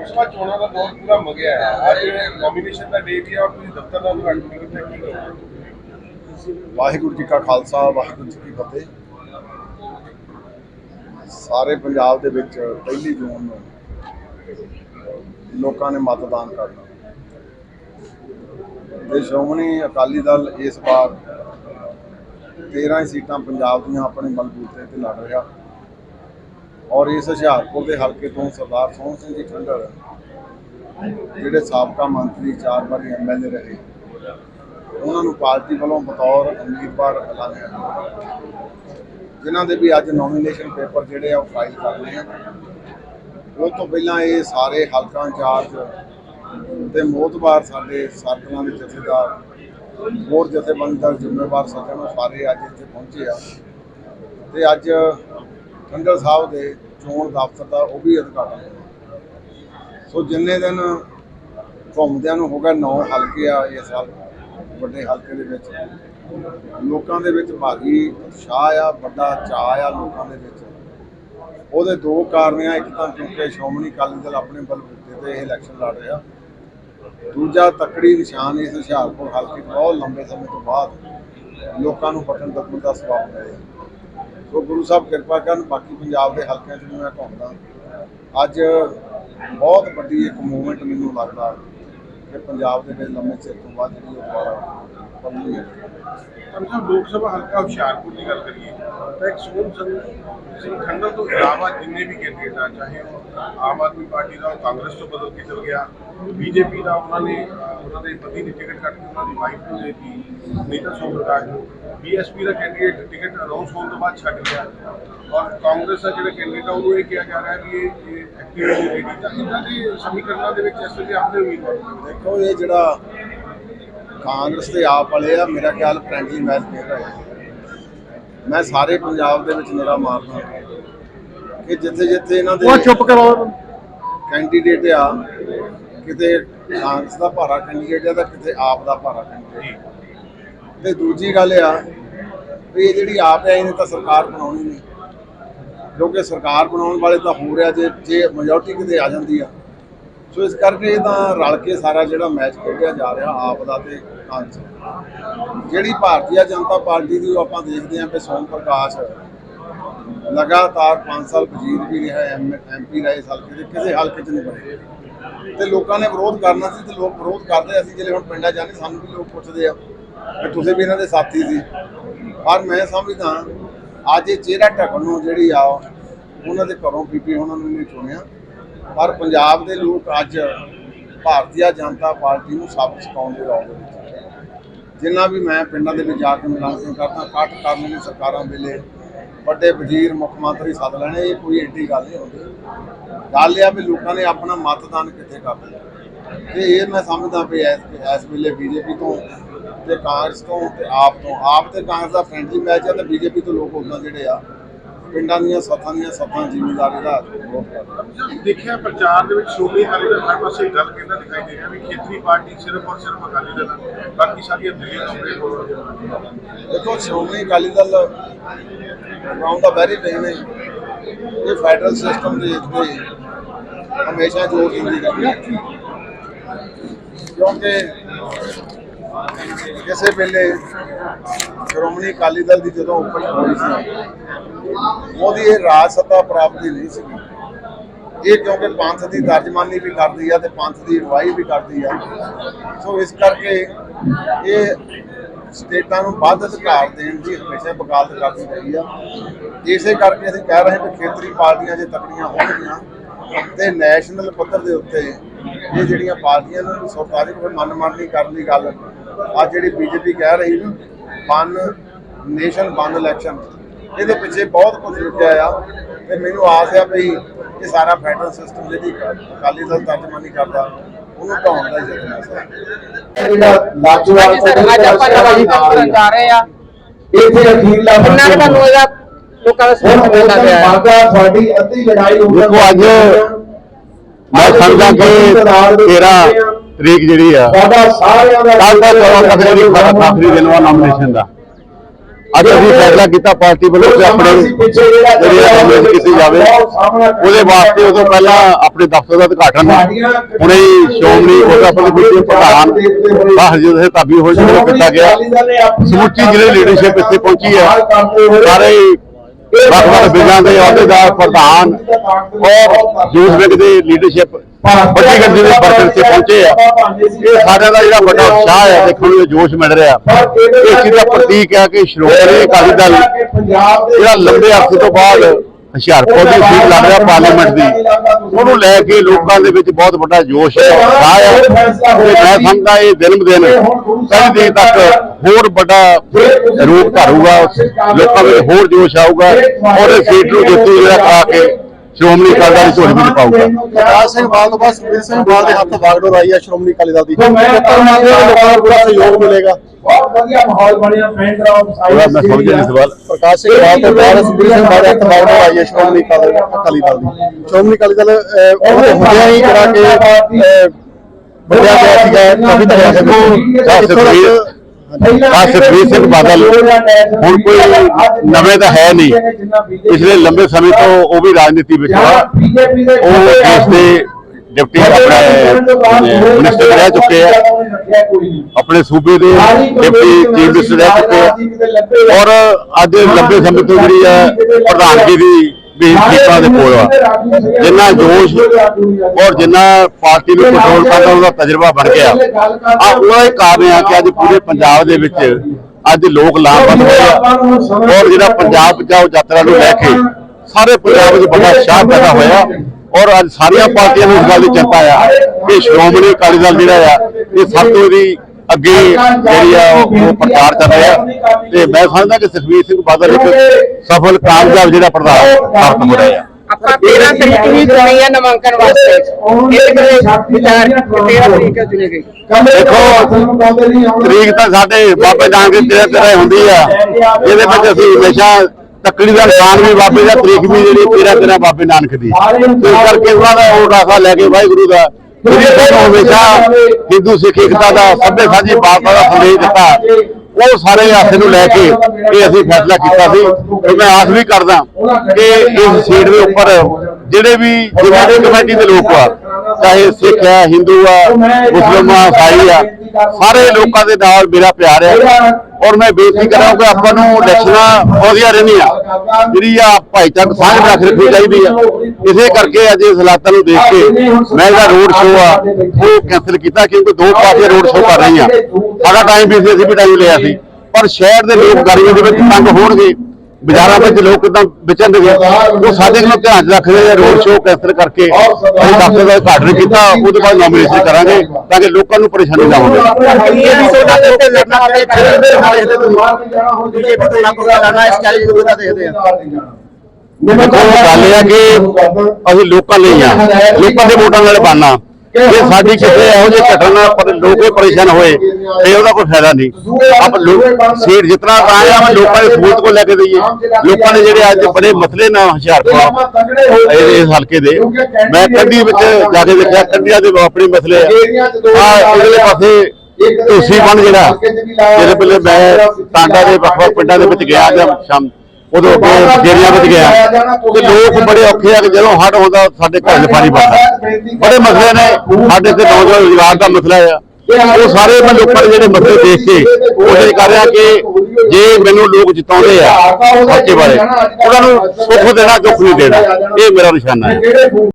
ਲੋਕ ਸਭਾ ਚੋਣਾਂ ਦਾ ਦੌਰ ਪੂਰਾ ਮੰਗਿਆ ਹੈ। ਅੱਜ ਨੋਮੀਨੇਸ਼ਨ ਦਾ ਡੇ ਵੀ ਆ ਤੁਸੀਂ ਦਫ਼ਤਰ ਦਾ ਉਦਘਾਟਨ ਵੀ ਕੀਤਾ ਵਾਹਿਗੁਰੂ ਜੀ ਕਾ ਖਾਲਸਾ, ਵਾਹਿਗੁਰੂ ਜੀ ਕੀ ਫਤਿਹ। ਸਾਰੇ ਪੰਜਾਬ ਦੇ ਵਿੱਚ ਪਹਿਲੀ ਜੂਨ ਨੂੰ ਲੋਕਾਂ ਨੇ ਮਤਦਾਨ ਕਰਨਾ। ਤੇ ਸ਼੍ਰੋਮਣੀ ਅਕਾਲੀ ਦਲ ਇਸ ਵਾਰ 13 ਸੀਟਾਂ ਪੰਜਾਬ ਦੀਆਂ ਆਪਣੇ ਬਲਬੂਤੇ ਤੇ ਲੜ ਰਿਹਾ। ਔਰ ਇਸ ਹੁਸ਼ਿਆਰਪੁਰ ਦੇ ਹਲਕੇ ਤੋਂ ਸਰਦਾਰ ਸੋਹਣ ਸਿੰਘ ਜੀ ਠੰਡਰ ਜਿਹੜੇ ਸਾਬਕਾ ਮੰਤਰੀ, ਚਾਰ ਵਾਰੀ ਐਮਐਲਏ ਰਹੇ, ਉਹਨਾਂ ਨੂੰ ਪਾਰਟੀ ਵੱਲੋਂ ਬਤੌਰ ਉਮੀਦਵਾਰ ਐਲਾਨਿਆ ਜਿਨ੍ਹਾਂ ਦੇ ਵੀ ਅੱਜ ਨੋਮੀਨੇਸ਼ਨ ਪੇਪਰ ਜਿਹੜੇ ਆ ਉਹ ਫਾਈਲ ਕਰਨੇ ਆ। ਉਹ ਤੋਂ ਪਹਿਲਾਂ ਇਹ ਸਾਰੇ ਹਲਕਾ ਇੰਚਾਰਜ ਤੇ ਮੋਤਬਾਰ ਸਾਡੇ ਸਰਕਲਾਂ ਦੇ ਜਥੇਦਾਰ, ਹੋਰ ਜਥੇਬੰਦਰ ਜ਼ਿੰਮੇਵਾਰ ਸੱਜਣ ਸਾਰੇ ਅੱਜ ਇੱਥੇ ਪਹੁੰਚੇ ਆ। ਤੇ ਅੱਜ ਠੰਡਲ ਸਾਹਿਬ ਦੇ ਚੋਣ ਦਫ਼ਤਰ ਦਾ ਉਹ ਵੀ ਉਦਘਾਟਨ ਹੋਇਆ। ਸੋ ਜਿੰਨੇ ਦਿਨ ਘੁੰਮਦਿਆਂ ਨੂੰ ਹੋ ਗਿਆ, ਨੌ ਹਲਕੇ ਆ ਇਸ ਸਾਲ, ਵੱਡੇ ਹਲਕੇ ਦੇ ਵਿੱਚ। ਲੋਕਾਂ ਦੇ ਵਿੱਚ ਭਾਰੀ ਉਤਸ਼ਾਹ ਆ, ਵੱਡਾ ਚਾਅ ਆ ਲੋਕਾਂ ਦੇ ਵਿੱਚ। ਉਹਦੇ ਦੋ ਕਾਰਨ ਆ, ਇੱਕ ਤਾਂ ਕਿਉਂਕਿ ਸ਼੍ਰੋਮਣੀ ਅਕਾਲੀ ਦਲ ਆਪਣੇ ਬਲਬੂਤੇ ਤੇ ਇਹ ਇਲੈਕਸ਼ਨ ਲੜ ਰਿਹਾ। ਦੂਜਾ ਤਕੜੀ ਨਿਸ਼ਾਨ ਇਸ ਹੁਸ਼ਿਆਰਪੁਰ ਹਲਕੇ 'ਚ ਬਹੁਤ ਲੰਬੇ ਸਮੇਂ ਤੋਂ ਬਾਅਦ ਲੋਕਾਂ ਨੂੰ ਬਟਨ ਦੱਬਣ ਦਾ ਸਵਾਬ ਮਿਲਿਆ ਸੋ ਗੁਰੂ ਸਾਹਿਬ ਕਿਰਪਾ ਕਰਨ, ਬਾਕੀ ਪੰਜਾਬ ਦੇ ਹਲਕਿਆਂ 'ਚ ਵੀ ਮੈਂ ਘੁੰਮਦਾ। ਅੱਜ ਬਹੁਤ ਵੱਡੀ ਇੱਕ ਮੂਵਮੈਂਟ ਮੈਨੂੰ ਲੱਗਦਾ ਕਿ ਪੰਜਾਬ ਦੇ ਵਿੱਚ ਲੰਮੇ ਚਿਰ ਤੋਂ ਬਾਅਦ ਜਿਹੜੀ ਉਹ ਦੁਬਾਰਾ ਬਦਲੀ ਹੈ ਸਮਝੋ ਲੋਕ ਸਭਾ ਹਲਕਾ ਹੁਸ਼ਿਆਰਪੁਰ ਦੀ ਗੱਲ ਕਰੀਏ ਤਾਂ ਇੱਕ ਸੋਹਣ ਸਿੰਘ ਸਿੰਘ ਖੰਡਰ ਤੋਂ ਇਲਾਵਾ ਜਿੰਨੇ ਵੀ ਕੈਂਡੀਡੇਟ ਆ ਚਾਹੇ ਉਹ ਆਮ ਆਦਮੀ ਪਾਰਟੀ ਦਾ ਉਹ ਕਾਂਗਰਸ ਤੋਂ ਬਦਲ ਕੇ ਚਲ ਗਿਆ ਬੀਜੇਪੀ ਦਾ ਉਹਨਾਂ ਨੇ ਅਹ, ਉਹਨਾਂ ਦੇ ਪਤੀ ਦੀ ਟਿਕਟ ਕੱਟ ਕੇ ਉਹਨਾਂ ਦੀ ਵਾਈਫ ਨੂੰ ਦੇ ਦਿੱਤੀ ਨੀਤਾ ਸੋਮ ਪ੍ਰਕਾਸ਼ ਨੂੰ ਬੀਐਸਪੀ ਦਾ ਕੈਂਡੀਡੇਟ ਟਿਕਟ ਅਨਾਉਂਸ ਹੋਣ ਤੋਂ ਬਾਅਦ ਛੱਡ ਗਿਆ ਔਰ ਕਾਂਗਰਸ ਦਾ ਜਿਹੜਾ ਕੈਂਡੀਡੇਟ ਆ ਉਹਨੂੰ ਇਹ ਕਿਹਾ ਜਾ ਰਿਹਾ ਵੀ ਇਹ ਇਹ ਐਕਟਿਵ ਨਹੀਂ ਰੈਡੀ ਤਾਂ ਇਹਨਾਂ ਦੇ ਸਮੀਕਰਨਾਂ ਦੇ ਵਿੱਚ ਇਸ ਵੇਲੇ ਆਪਣੇ ਉਮੀਦਵਾਰ ਨੇ। ਦੇਖੋ ਇਹ ਜਿਹੜਾ ਕਾਂਗਰਸ ਤੇ ਆਪ ਵਾਲੇ ਆ ਮੇਰਾ ਖਿਆਲ ਫ੍ਰੈਂਡਲੀ ਮੈਚ ਖੇਡ ਰਹੇ ਆ। ਮੈਂ ਸਾਰੇ ਪੰਜਾਬ ਦੇ ਵਿੱਚ ਨਿਰਾ ਮਾਰਦਾ ਕਿ ਜਿੱਥੇ ਜਿੱਥੇ ਇਹਨਾਂ ਦੇ ਉਹ ਚੁੱਪ ਕਰੋ। ਕੈਂਡੀਡੇਟ ਆ ਕਿਤੇ ਕਾਂਗਰਸ ਦਾ ਭਾਰਾ ਕੈਂਡੀਡੇਟ ਆ ਤਾਂ ਕਿਤੇ ਆਪ ਦਾ ਭਾਰਾ ਕੈਂਡੀਡੇਟ ਤੇ ਦੂਜੀ ਗੱਲ ਆ ਵੀ ਇਹ ਜਿਹੜੀ ਆਪ ਹੈ ਇਹਨੇ ਤਾਂ ਸਰਕਾਰ ਬਣਾਉਣੀ ਨਹੀਂ। ਕਿਉਂਕਿ ਸਰਕਾਰ ਬਣਾਉਣ ਵਾਲੇ ਤਾਂ ਹੋ ਰਿਹਾ ਜੇ ਜੇ ਮੈਜੋਰਟੀ ਕਿਤੇ ਆ ਜਾਂਦੀ ਆ ਸੋ ਇਸ ਕਰਕੇ ਇਹ ਤਾਂ ਰਲ ਕੇ ਸਾਰਾ ਜਿਹੜਾ ਮੈਚ ਖੇਡਿਆ ਜਾ ਰਿਹਾ ਆਪ ਦਾ ਤੇ ਕਾਂਗਰਸ ਜਿਹੜੀ ਭਾਰਤੀ ਜਨਤਾ ਪਾਰਟੀ ਦੀ ਉਹ ਆਪਾਂ ਦੇਖਦੇ ਹਾਂ ਕਿ ਸੋਮ ਪ੍ਰਕਾਸ਼ ਲਗਾਤਾਰ 5 ਸਾਲ ਵਜ਼ੀਰ ਵੀ ਰਿਹਾ ਐਮਪੀ ਰਹੇ ਇਸ ਹਲਕੇ ਦੇ, ਕਿਸੇ ਹਲਕੇ 'ਚ ਨਹੀਂ ਬਣੇ। ਤੇ ਲੋਕਾਂ ਨੇ ਵਿਰੋਧ ਕਰਨਾ ਸੀ ਤੇ ਲੋਕ ਵਿਰੋਧ ਕਰਦੇ ਅਸੀਂ, ਜਿਹੜੇ ਹੁਣ ਪਿੰਡਾਂ ਜਾਂਦੇ ਸਾਨੂੰ ਵੀ ਲੋਕ ਪੁੱਛਦੇ ਆ ਕਿ ਤੁਸੀਂ ਵੀ ਇਹਨਾਂ ਦੇ ਸਾਥੀ ਸੀ। ਪਰ ਮੈਂ ਸਮਝਦਾ ਅੱਜ ਇਹ ਚਿਹਰਾ ਢੱਕਣ ਨੂੰ ਜਿਹੜੀ ਆ, ਉਹਨਾਂ ਦੇ ਘਰੋਂ ਬੀਬੀ ਉਹਨਾਂ ਨੂੰ ਨਹੀਂ ਚੁਣਿਆ। ਪਰ ਪੰਜਾਬ ਦੇ ਲੋਕ ਅੱਜ ਭਾਰਤੀ ਜਨਤਾ ਪਾਰਟੀ ਨੂੰ ਸਬਕ ਸਿਖਾਉਣ ਦੇ ਰੌਬ ਵਿੱਚ ਜਿੰਨਾ ਵੀ ਮੈਂ ਪਿੰਡਾਂ ਦੇ ਵਿੱਚ ਜਾ ਕੇ ਮੁਲਾਕਾਤਾਂ ਕਰਦਾ ਕੱਟ ਕਰਨ ਲਈ ਸਰਕਾਰਾਂ ਵੇਲੇ ਵੱਡੇ ਵਜ਼ੀਰ, ਮੁੱਖ ਮੰਤਰੀ ਸੱਦ ਲੈਣੇ, ਇਹ ਕੋਈ ਐਡੀ ਗੱਲ ਨਹੀਂ ਹੁੰਦੀ। ਗੱਲ ਇਹ ਆ ਵੀ ਲੋਕਾਂ ਨੇ ਆਪਣਾ ਮਤਦਾਨ ਕਿੱਥੇ ਕਰਨਾ ਤੇ ਇਹ ਮੈਂ ਸਮਝਦਾ ਵੀ ਇਸ ਇਸ ਵੇਲੇ ਬੀਜੇਪੀ ਤੋਂ ਤੇ ਕਾਂਗਰਸ ਤੋਂ ਤੇ ਆਪ ਤੋਂ। ਆਪ ਤੇ ਕਾਂਗਰਸ ਦਾ ਫ੍ਰੈਂਡਲੀ ਮੈਚ ਹੈ ਤੇ ਬੀਜੇਪੀ ਤੋਂ ਲੋਕ ਉਹਨਾਂ ਜਿਹੜੇ ਆ ਪਿੰਡਾਂ ਦੀਆਂ ਸੱਥਾਂ ਦੀਆਂ ਸੱਥਾਂ ਜ਼ਿਮੀਂਦਾਰੀ ਦਾ ਵਿਰੋਧ। ਦੇਖਿਆ ਪ੍ਰਚਾਰ ਦੇ ਵਿੱਚ ਅਕਾਲੀ ਦਲ ਹਰ ਪਾਸੇ ਗੱਲ ਕਹਿੰਦਾ ਦਿਖਾਈ ਦੇ ਰਿਹਾ ਵੀ ਖੇਤਰੀ ਪਾਰਟੀ ਸਿਰਫ ਔਰ ਸਿਰਫ ਅਕਾਲੀ ਦਲ ਹੈ ਬਾਕੀ ਸਾਰੀਆਂ ਦਿੱਲੀਆਂ ਹੋ ਰਹੀਆਂ ਦੇਖੋ Shiromani Akali Dal from the very beginning ਇਹ ਫੈਡਰਲ ਸਿਸਟਮ ਦੇ ਉੱਤੇ ਹਮੇਸ਼ਾ ਜ਼ੋਰ ਦਿੰਦੀ ਰਹੀ ਹੈ। ਕਿਉਂਕਿ ਕਿਸੇ ਵੇਲੇ ਸ਼੍ਰੋਮਣੀ ਅਕਾਲੀ ਦਲ ਦੀ ਜਦੋਂ ਉਪਜ ਹੋਈ ਸੀ, ਉਹਦੀ ਇਹ ਰਾਜ ਸੱਤਾ ਪ੍ਰਾਪਤੀ ਨਹੀਂ ਸੀ। ਇਹ ਕਿਉਂਕਿ ਪੰਥ ਦੀ ਤਰਜਮਾਨੀ ਵੀ ਕਰਦੀ ਆ ਤੇ ਪੰਥ ਦੀ ਅਗਵਾਈ ਵੀ ਕਰਦੀ ਆ। ਸੋ ਇਸ ਕਰਕੇ ਇਹ ਸਟੇਟਾਂ ਨੂੰ ਵੱਧ ਅਧਿਕਾਰ ਦੇਣ ਦੀ ਹਮੇਸ਼ਾ ਵਕਾਲਤ ਕਰਦੀ ਰਹੀ ਆ। ਇਸੇ ਕਰਕੇ ਅਸੀਂ ਕਹਿ ਰਹੇ ਹਾਂ ਕਿ ਖੇਤਰੀ ਪਾਰਟੀਆਂ ਜੇ ਤਕੜੀਆਂ ਹੋਣਗੀਆਂ, ਤੇ ਨੈਸ਼ਨਲ ਪੱਧਰ ਦੇ ਉੱਤੇ ਇਹ ਜਿਹੜੀਆਂ ਪਾਰਟੀਆਂ ਨੂੰ ਸਰਕਾਰੀ ਕੋਈ ਮਨਮਾਨੀ ਕਰਨ ਦੀ ਗੱਲ ਆ ਜਿਹੜੀ ਬੀਜੇਪੀ ਕਹਿ ਰਹੀ ਨਾ ਵਨ ਨੇਸ਼ਨ ਵਨ ਇਲੈਕਸ਼ਨ ਇਹਦੇ ਪਿੱਛੇ ਬਹੁਤ ਕੁਝ ਲੁਕਿਆ ਆ ਤੇ ਮੈਨੂੰ ਆਸ ਆ ਵੀ ਇਹ ਸਾਰਾ ਫੈਡਰਲ ਸਿਸਟਮ ਜਿਹੜੀ ਅਕਾਲੀ ਦਲ ਤਰਜਮਾਨੀ ਕਰਦਾ ਉਹਨੂੰ ਢਾਉਣ ਦਾ ਹੀ ਯਤਨ ਹੈ ਸਰ। ਜਿਹੜਾ ਲਾਜਵਾਬ ਸਰ ਅੱਜ ਆਪਾਂ ਨਵਾਜੀ ਕਰਨ ਜਾ ਰਹੇ ਆ। ਇੱਥੇ ਅਖੀਰਲਾ ਕੁ ਤੁਹਾਨੂੰ ਇਹਦਾ ਲੋਕਾਂ ਦਾ ਸਪੋਰਟ ਮਿਲਦਾ ਪਿਆ? ਮੰਗਾ ਤੁਹਾਡੀ ਅੱਧੀ ਲੜਾਈ ਹੋ ਦੇਖੋ ਅੱਜ ਮੈਂ ਸਮਝਦਾ ਕਿ 13 ਤਰੀਕ ਜਿਹੜੀ ਆ ਤੁਹਾਡਾ ਸਾਰਿਆਂ ਦਾ ਕੱਲ ਦਾ ਚੌਥਾ ਆਖਰੀ ਦਿਨ ਵਾ ਨਾਮੀਨੇਸ਼ਨ ਦਾ। ਅੱਜ ਅਸੀਂ ਫੈਸਲਾ ਕੀਤਾ ਪਾਰਟੀ ਵੱਲੋਂ ਕਿ ਆਪਣੇ ਜਿਹੜੀ ਐਮਐਸ ਕੀਤੀ ਜਾਵੇ ਉਹਦੇ ਵਾਸਤੇ ਉਦੋਂ ਪਹਿਲਾਂ ਆਪਣੇ ਦਫ਼ਤਰ ਦਾ ਉਦਘਾਟਨ ਹੁਣੇ ਹੀ ਸ਼੍ਰੋਮਣੀ ਗੁਰਦੁਆਰਾ ਕਮੇਟੀ ਦੇ ਪ੍ਰਧਾਨ ਬਾਹਜੀਤ ਸਿੰਘ ਤਾਬੀ ਹੋਏ ਜੀ ਵੱਲੋਂ ਕੀਤਾ ਗਿਆ। ਸਮੁੱਚੀ ਜ਼ਿਲ੍ਹੇ ਲੀਡਰਸ਼ਿਪ ਇੱਥੇ ਪਹੁੰਚੀ ਹੈ ਸਾਰੇ ਵੱਖ ਵੱਖ ਵਿੰਗਾਂ ਦੇ ਅਹੁਦੇਦਾਰ, ਪ੍ਰਧਾਨ ਔਰ ਯੂਥ ਵਿੰਗ ਦੇ ਲੀਡਰਸ਼ਿਪ ਵੱਡੀ ਗਿਣਤੀ ਦੇ ਵਰਕਰ ਇੱਥੇ ਪਹੁੰਚੇ ਆ। ਇਹ ਸਾਰਿਆਂ ਦਾ ਜਿਹੜਾ ਵੱਡਾ ਉਤਸ਼ਾਹ ਹੈ, ਦੇਖਣ ਨੂੰ ਇਹ ਜੋਸ਼ ਮਿਲ ਰਿਹਾ। ਇਹ ਚੀਜ਼ ਦਾ ਪ੍ਰਤੀਕ ਹੈ ਕਿ ਸ਼੍ਰੋਮਣੀ ਅਕਾਲੀ ਦਲ ਜਿਹੜਾ ਲੰਬੇ ਅਰਸੇ ਤੋਂ ਬਾਅਦ ਹੁਸ਼ਿਆਰਪੁਰ ਦੀ ਸੀਟ ਲੜ ਰਿਹਾ ਪਾਰਲੀਮੈਂਟ ਦੀ। ਉਹਨੂੰ ਲੈ ਕੇ ਲੋਕਾਂ ਦੇ ਵਿੱਚ ਬਹੁਤ ਵੱਡਾ ਜੋਸ਼ ਹੈ। ਉਤਸ਼ਾਹ ਹੈ ਤੇ ਮੈਂ ਸਮਝਦਾ ਇਹ ਦਿਨ ਦਿਨ ਕਈ ਦਿਨ ਤੱਕ ਹੋਰ ਵੱਡਾ ਰੂਪ ਧਾਰੂਗਾ ਲੋਕਾਂ ਵਿੱਚ ਹੋਰ ਜੋਸ਼ ਆਊਗਾ। ਔਰ ਸੀਟ ਨੂੰ ਜਿੱਤੂ ਜਿਹੜਾ ਕਰਾ ਕੇ ਸ਼੍ਰੋਮਣੀ ਅਕਾਲੀ ਦਲ ਦੀ ਝੋਲੀ ਵਿੱਚ ਪਾਊਗਾ ਪ੍ਰਕਾਸ਼ ਸਿੰਘ ਤੋਂ ਬਾਅਦ ਸੁਖਬੀਰ ਸਿੰਘ ਬਾਲ ਦੇ ਹੱਥ ਵਾਗਡੋਰ ਆਈ ਹੈ ਸ਼੍ਰੋਮਣੀ ਅਕਾਲੀ ਦਲ ਦੀ। ਮੈਂ ਲੋਕਾਂ ਨੂੰ ਪੂਰਾ ਸਹਿਯੋਗ ਮਿਲੇਗਾ। ਬਹੁਤ ਵਧੀਆ ਮਾਹੌਲ ਬਣਿਆ ਫਰੈਂਡ ਆਫ ਉਹਦਾ ਮੈਂ ਸਮਝ ਸਵਾਲ? ਪ੍ਰਕਾਸ਼ ਸਿੰਘ ਬਾਲ ਤੋਂ ਬਾਅਦ ਸੁਖਬੀਰ ਸਿੰਘ ਦੇ ਹੱਥ ਵਾਗਡੋਰ ਆਈ ਹੈ ਸ਼੍ਰੋਮਣੀ ਅਕਾਲੀ ਅਕਾਲੀ ਦਲ ਦੀ। ਸ਼੍ਰੋਮਣੀ ਅਕਾਲੀ ਦਲ ਉਹਦੇ ਹੁੰਦਿਆਂ ਹੀ ਜਿਹੜਾ ਕਿ ਅਹ, ਵੱਡਿਆ ਗਿਆ ਸੀਗਾ ਕਾਫੀ ਤਰ੍ਹਾਂ ਸਾਹਿਬ ਆਹ ਸੁਖਬੀਰ ਸਿੰਘ ਬਾਦਲ ਹੁਣ ਕੋਈ ਨਵੇਂ ਤਾਂ ਹੈ ਨਹੀਂ। ਪਿਛਲੇ ਲੰਬੇ ਸਮੇਂ ਤੋਂ ਉਹ ਵੀ ਰਾਜਨੀਤੀ ਵਿੱਚ ਆ। ਉਹ ਦੇਸ਼ ਦੇ ਡਿਪਟੀ ਆਪਣੇ ਮਿਨਿਸਟਰ ਰਹਿ ਚੁੱਕੇ ਆ। ਆਪਣੇ ਸੂਬੇ ਦੇ ਡਿਪਟੀ ਚੀਫ ਮਿਨਿਸਟਰ ਰਹਿ ਚੁੱਕੇ ਆ। ਔਰ ਅੱਜ ਲੰਬੇ ਸਮੇਂ ਤੋਂ ਜਿਹੜੀ ਹੈ ਪ੍ਰਧਾਨਗੀ ਦੀ ਵੀ ਦੇ ਕੋਲ ਆ। ਜਿੰਨਾ ਜੋਸ਼ ਔਰ ਜਿੰਨਾ ਪਾਰਟੀ ਨੂੰ ਕੰਟਰੋਲ ਕਰਨ ਦਾ ਉਹਦਾ ਤਜਰਬਾ ਬਣ ਗਿਆ। ਆ ਉਹਦਾ ਹੀ ਕਾਰਨ ਆ ਕਿ ਅੱਜ ਪੂਰੇ ਪੰਜਾਬ ਦੇ ਵਿੱਚ ਅੱਜ ਲੋਕ ਲਾਭਬੰਦ ਹੋਏ ਆ। ਔਰ ਜਿਹੜਾ ਪੰਜਾਬ ਬਚਾਓ ਯਾਤਰਾ ਨੂੰ ਲੈ ਕੇ ਸਾਰੇ ਪੰਜਾਬ ਵਿੱਚ ਬੜਾ ਉਤਸ਼ਾਹ ਪੈਦਾ ਹੋਇਆ। ਔਰ ਅੱਜ ਸਾਰੀਆਂ ਪਾਰਟੀਆਂ ਨੂੰ ਇਸ ਗੱਲ ਦੀ ਚਿੰਤਾ ਆ ਕਿ ਸ਼੍ਰੋਮਣੀ ਅਕਾਲੀ ਦਲ ਜਿਹੜਾ ਆ ਇਹ ਸਭ ਤੋਂ ਇਹਦੀ ਅੱਗੇ ਜਿਹੜੀ ਆ ਉਹ ਪ੍ਰਚਾਰ ਕਰ ਰਿਹਾ। ਤੇ ਮੈਂ ਸਮਝਦਾ ਕਿ ਸੁਖਬੀਰ ਸਿੰਘ ਬਾਦਲ ਇੱਕ ਸਫਲ ਕਾਮਯਾਬ ਜਿਹੜਾ ਪ੍ਰਧਾਨ ਸਾਬਤ ਹੋ ਰਿਹਾ ਆ। ਆਪਾਂ 13 ਤਰੀਕ ਵੀ ਚੁਣੀ ਹੈ ਨਾਮਾਂਕਨ ਵਾਸਤੇ। ਇਹ ਕਿਹੜੇ ਵਿਚਾਰ 13 ਤਰੀਕ ਚੁਣੀ ਗਈ ਤਰੀਕ ਤਾਂ ਸਾਡੇ ਬਾਬੇ ਨਾਨਕ ਦੀ ਤੇਰੇ ਤੇਰੇ ਹੁੰਦੀ ਆ। ਇਹਦੇ ਵਿੱਚ ਅਸੀਂ ਹਮੇਸ਼ਾ ਤੱਕੜੀ ਦਾ ਨਿਸ਼ਾਨ ਵੀ ਬਾਬੇ ਦਾ ਤਰੀਕ ਵੀ ਜਿਹੜੀ ਤੇਰਾ ਤੇਰਾ ਬਾਬੇ ਨਾਨਕ ਦੀ। ਇਸ ਕਰਕੇ ਉਹਨਾਂ ਦਾ ਉਹ ਰਾਸਾ ਲੈ ਕੇ ਵਾਹਿਗੁਰੂ ਦਾ ਸਾਨੂੰ ਹਮੇਸ਼ਾ ਹਿੰਦੂ ਸਿੱਖ ਏਕਤਾ ਦਾ ਸਭੇ ਸਾਂਝੀ ਬਾਤ ਦਾ ਸੰਦੇਸ਼ ਦਿੱਤਾ। ਉਹ ਸਾਰੇ ਆਸੇ ਨੂੰ ਲੈ ਕੇ ਇਹ ਅਸੀਂ ਫੈਸਲਾ ਕੀਤਾ ਸੀ। ਤੇ ਮੈਂ ਆਸ ਵੀ ਕਰਦਾ ਕਿ ਇਸ ਸੀਟ ਦੇ ਉੱਪਰ ਜਿਹੜੇ ਵੀ ਜਿਵੇਂ ਕਮੇਟੀ ਦੇ ਲੋਕ ਆ, ਚਾਹੇ ਸਿੱਖ ਆ, ਹਿੰਦੂ ਆ, ਮੁਸਲਮਾਨ ਆ ਇਸਾਈ ਆ, ਸਾਰੇ ਲੋਕਾਂ ਦੇ ਨਾਲ ਮੇਰਾ ਪਿਆਰ ਹੈ। ਔਰ ਮੈਂ ਬੇਨਤੀ ਕਰਾਂ ਕਿ ਆਪਾਂ ਨੂੰ ਇਲੈਕਸ਼ਨਾਂ ਵਧੀਆ ਰਹਿੰਦੀਆਂ। ਜਿਹੜੀ ਆ ਭਾਈਚਾਰਕ ਸਾਂਝ ਰੱਖ ਰੱਖਣੀ ਚਾਹੀਦੀ ਆ। ਇਸੇ ਕਰਕੇ ਅੱਜ ਇਸ ਹਾਲਾਤਾਂ ਨੂੰ ਦੇਖ ਕੇ ਮੈਂ ਜਿਹੜਾ ਰੋਡ ਸ਼ੋਅ ਆ, ਉਹ ਕੈਂਸਲ ਕੀਤਾ ਕਿਉਂਕਿ ਦੋ ਪਾਸੇ ਰੋਡ ਸ਼ੋਅ ਕਰ ਰਹੀਆਂ। ਸਾਡਾ ਟਾਈਮ ਵੀ ਸੀ ਅਸੀਂ ਵੀ ਟਾਈਮ ਲਿਆ ਸੀ। ਪਰ ਸ਼ਹਿਰ ਦੇ ਲੋਕ ਗਰਮੀ ਦੇ ਵਿੱਚ ਤੰਗ ਹੋਣਗੇ। ਬਾਜ਼ਾਰਾਂ ਵਿੱਚ ਲੋਕ ਕਿਦਾਂ ਵਿਚਰਨਗੇ ਉਹ ਸਾਡੇ ਕੋਲ ਧਿਆਨ 'ਚ ਰੱਖਦੇ ਆ ਰੋਡ ਸ਼ੋਅ ਕੈਂਸਲ ਕਰਕੇ ਅਸੀਂ ਦਫ਼ਤਰ ਦਾ ਉਦਘਾਟਨ ਕੀਤਾ ਉਹਦੇ ਬਾਅਦ ਨੋਮੀਨੇਸ਼ਨ ਕਰਾਂਗੇ ਤਾਂ ਕਿ ਲੋਕਾਂ ਨੂੰ ਪਰੇਸ਼ਾਨੀ ਨਾ ਹੋਵੇ। ਦੇਖੋ ਗੱਲ ਇਹ ਆ ਕਿ ਅਸੀਂ ਲੋਕਾਂ ਲਈ ਆ ਲੋਕਾਂ ਦੇ ਵੋਟਾਂ ਨਾਲ ਬਣਨਾ। ਜੇ ਸਾਡੀ ਕਿਸੇ ਇਹੋ ਜਿਹੀ ਘਟਨਾ ਪਰ ਲੋਕੇ ਪਰੇਸ਼ਾਨ ਹੋਏ ਤੇ ਉਹਦਾ ਕੋਈ ਫਾਇਦਾ ਨਹੀਂ। ਆਪ ਲੋਕ ਸੀਟ ਜਿਤਨਾ ਆਇਆ ਮੈਂ ਲੋਕਾਂ ਦੀ ਸਹੂਲਤ ਕੋ ਲੈ ਕੇ ਦਈਏ। ਲੋਕਾਂ ਦੇ ਜਿਹੜੇ ਅੱਜ ਬੜੇ ਮਸਲੇ ਨਾ ਹੁਸ਼ਿਆਰਪੁਰ ਇਹ ਇਸ ਹਲਕੇ ਦੇ। ਮੈਂ ਕੰਢੀ ਵਿੱਚ ਜਾ ਕੇ ਦੇਖਿਆ ਕੰਢੀਆਂ ਦੇ ਆਪਣੇ ਮਸਲੇ ਆ। ਇਹਦੇ ਪਾਸੇ ਤੁਸੀਂ ਬਣ ਜਿਹੜਾ ਜਿਹੜੇ ਪਹਿਲੇ ਮੈਂ ਟਾਂਡਾ ਦੇ ਵੱਖ ਵੱਖ ਪਿੰਡਾਂ ਦੇ ਵਿੱਚ ਗਿਆ ਜਾਂ ਸ਼ਾਮ ਉਦੋਂ ਅੱਗੇ ਜੇਰੀਆਂ ਵਿੱਚ ਗਿਆ। ਤੇ ਲੋਕ ਬੜੇ ਔਖੇ ਆ ਕਿ ਜਦੋਂ ਹੜ ਹੁੰਦਾ ਸਾਡੇ ਘਰ 'ਚ ਪਾਣੀ ਵੜਦਾ ਬੜੇ ਮਸਲੇ ਨੇ। ਸਾਡੇ ਤੇ ਨੌਜਵਾਨ ਰੁਜ਼ਗਾਰ ਦਾ ਮਸਲਾ ਆ। ਉਹ ਸਾਰੇ ਮੈਂ ਲੋਕਾਂ ਦੇ ਜਿਹੜੇ ਮਸਲੇ ਦੇਖ ਕੇ ਕੋਸ਼ਿਸ਼ ਕਰ ਰਿਹਾ ਕਿ ਜੇ ਮੈਨੂੰ ਲੋਕ ਜਿਤਾਉਂਦੇ ਆ ਸੱਚੇ ਬਾਰੇ ਉਹਨਾਂ ਨੂੰ ਸੁੱਖ ਦੇਣਾ ਦੁੱਖ ਨਹੀਂ ਦੇਣਾ। ਇਹ ਮੇਰਾ ਨਿਸ਼ਾਨਾ ਹੈ।